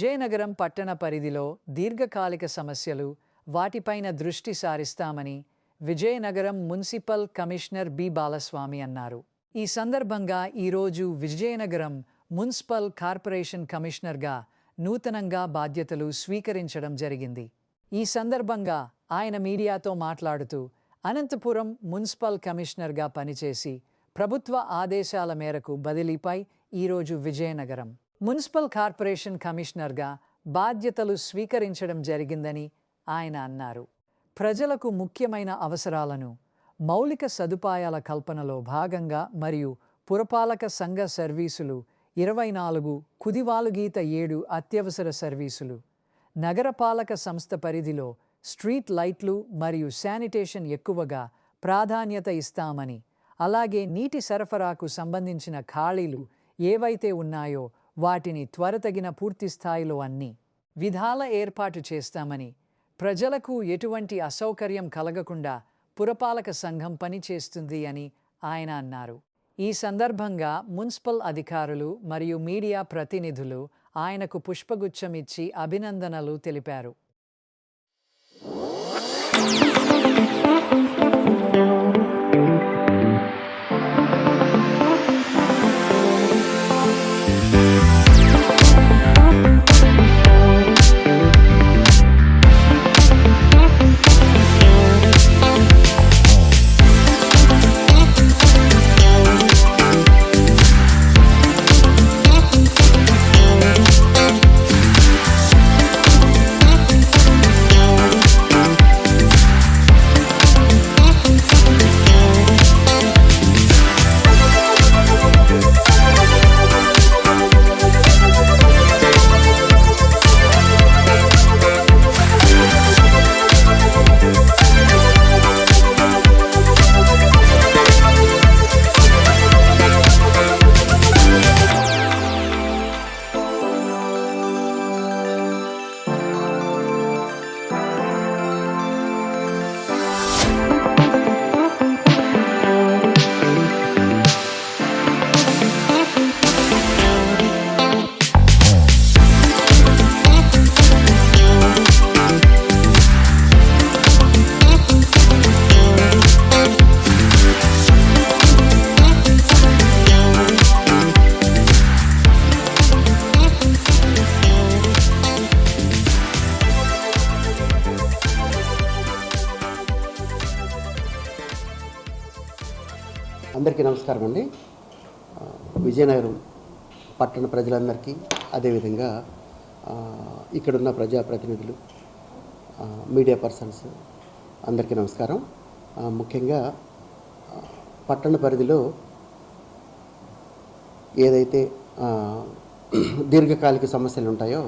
విజయనగరం పట్టణ పరిధిలో దీర్ఘకాలిక సమస్యలు వాటిపైన దృష్టి సారిస్తామని Vizianagaram municipal commissioner B. Balaswamy అన్నారు. ఈ సందర్భంగా ఈరోజు విజయనగరం మున్సిపల్ కార్పొరేషన్ కమిషనర్గా నూతనంగా బాధ్యతలు స్వీకరించడం జరిగింది. ఈ సందర్భంగా ఆయన మీడియాతో మాట్లాడుతూ అనంతపురం మున్సిపల్ కమిషనర్గా పనిచేసి ప్రభుత్వ ఆదేశాల మేరకు బదిలీపై ఈరోజు విజయనగరం. మున్సిపల్ కార్పొరేషన్ కమిషనర్గా బాధ్యతలు స్వీకరించడం జరిగిందని ఆయన అన్నారు. ప్రజలకు ముఖ్యమైన అవసరాలను మౌలిక సదుపాయాల కల్పనలో భాగంగా మరియు పురపాలక సంఘ సర్వీసులు ఇరవై నాలుగు కుదివాలుగీత ఏడు అత్యవసర సర్వీసులు నగరపాలక సంస్థ పరిధిలో స్ట్రీట్ లైట్లు మరియు శానిటేషన్ ఎక్కువగా ప్రాధాన్యత ఇస్తామని అలాగే నీటి సరఫరాకు సంబంధించిన ఖాళీలు ఏవైతే ఉన్నాయో వాటిని త్వరతగిన పూర్తి స్థాయిలో అన్ని విధాల ఏర్పాటు చేస్తామని ప్రజలకు ఎటువంటి అసౌకర్యం కలగకుండా పురపాలక సంఘం పనిచేస్తుంది అని ఆయన అన్నారు. ఈ సందర్భంగా మున్సిపల్ అధికారులు మరియు మీడియా ప్రతినిధులు ఆయనకు పుష్పగుచ్చమిచ్చి అభినందనలు తెలిపారు. అందరికీ నమస్కారం అండి. విజయనగరం పట్టణ ప్రజలందరికీ అదేవిధంగా ఇక్కడున్న ప్రజాప్రతినిధులు మీడియా పర్సన్స్ అందరికీ నమస్కారం. ముఖ్యంగా పట్టణ పరిధిలో ఏదైతే దీర్ఘకాలిక సమస్యలు ఉంటాయో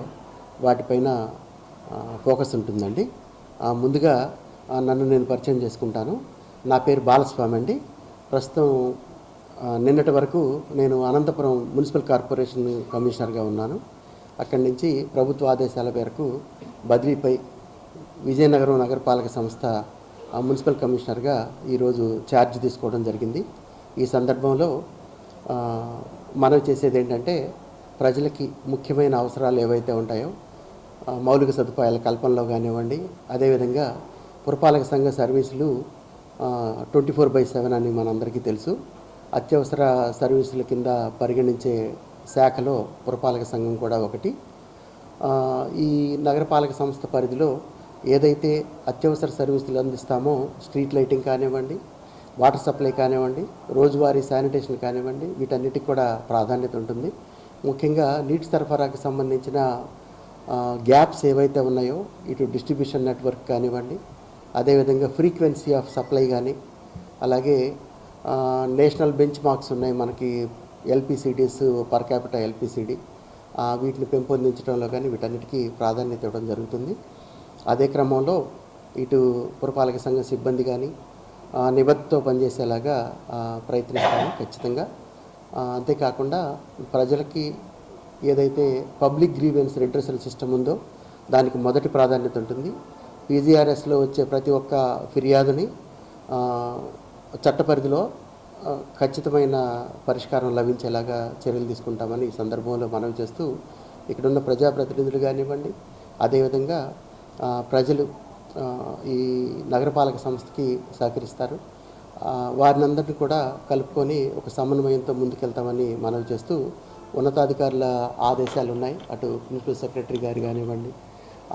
వాటిపైన ఫోకస్ ఉంటుందండి. ముందుగా నన్ను నేను పరిచయం చేసుకుంటాను. నా పేరు బాలస్వామి అండి. ప్రస్తుతం నిన్నటి వరకు నేను అనంతపురం మున్సిపల్ కార్పొరేషన్ కమిషనర్గా ఉన్నాను. అక్కడి నుంచి ప్రభుత్వ ఆదేశాల మేరకు బదిలీపై విజయనగరం నగరపాలక సంస్థ మున్సిపల్ కమిషనర్గా ఈరోజు ఛార్జ్ తీసుకోవడం జరిగింది. ఈ సందర్భంలో మనం చేసేది ఏంటంటే ప్రజలకి ముఖ్యమైన అవసరాలు ఏవైతే ఉంటాయో మౌలిక సదుపాయాల కల్పనలో కానివ్వండి అదేవిధంగా పురపాలక సంఘ సర్వీసులు ట్వంటీ ఫోర్ బై సెవెన్ అని మనందరికీ తెలుసు. అత్యవసర సర్వీసుల కింద పరిగణించే శాఖలో పురపాలక సంఘం కూడా ఒకటి. ఈ నగరపాలక సంస్థ పరిధిలో ఏదైతే అత్యవసర సర్వీసులు అందిస్తామో స్ట్రీట్ లైటింగ్ కానివ్వండి వాటర్ సప్లై కానివ్వండి రోజువారీ శానిటేషన్ కానివ్వండి వీటన్నిటికి కూడా ప్రాధాన్యత ఉంటుంది. ముఖ్యంగా నీటి సరఫరాకు సంబంధించిన గ్యాప్స్ ఏవైతే ఉన్నాయో ఇటు డిస్ట్రిబ్యూషన్ నెట్వర్క్ కానివ్వండి అదేవిధంగా ఫ్రీక్వెన్సీ ఆఫ్ సప్లై కానీ అలాగే నేషనల్ బెంచ్ మార్క్స్ ఉన్నాయి మనకి ఎల్పిసిడీస్ పర్ క్యాపిటల్ ఎల్పిసిడి వీటిని పెంపొందించడంలో కానీ వీటన్నిటికీ ప్రాధాన్యత ఇవ్వడం జరుగుతుంది. అదే క్రమంలో ఇటు పురపాలక సంఘ సిబ్బంది కానీ నిబద్ధతో పనిచేసేలాగా ప్రయత్నిస్తాము ఖచ్చితంగా. అంతేకాకుండా ప్రజలకి ఏదైతే పబ్లిక్ గ్రీవెన్స్ రిడ్రెసల్ సిస్టమ్ ఉందో దానికి మొదటి ప్రాధాన్యత ఉంటుంది. పీజీఆర్ఎస్లో వచ్చే ప్రతి ఒక్క ఫిర్యాదుని చట్టపరిధిలో చట్ట పరిధిలో ఖచ్చితమైన పరిష్కారం లభించేలాగా చర్యలు తీసుకుంటామని ఈ సందర్భంలో మనవి చేస్తూ ఇక్కడున్న ప్రజాప్రతినిధులు కానివ్వండి అదేవిధంగా ప్రజలు ఈ నగరపాలక సంస్థకి సహకరిస్తారు. వారిని అందరినీ కూడా కలుపుకొని ఒక సమన్వయంతో ముందుకెళ్తామని మనవి చేస్తూ ఉన్నతాధికారుల ఆదేశాలు ఉన్నాయి అటు ప్రిన్సిపల్ సెక్రటరీ గారు కానివ్వండి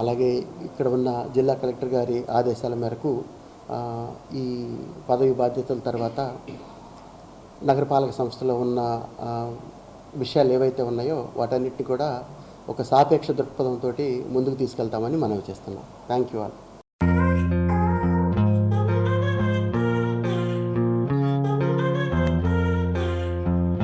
అలాగే ఇక్కడ ఉన్న జిల్లా కలెక్టర్ గారి ఆదేశాల మేరకు ఈ పదవి బాధ్యతల తర్వాత నగరపాలక సంస్థలో ఉన్న విషయాలు ఏవైతే ఉన్నాయో వాటన్నిటిని కూడా ఒక సాపేక్ష దృక్పథంతో ముందుకు తీసుకెళ్తామని మనవి చేస్తున్నాం. Thank you all.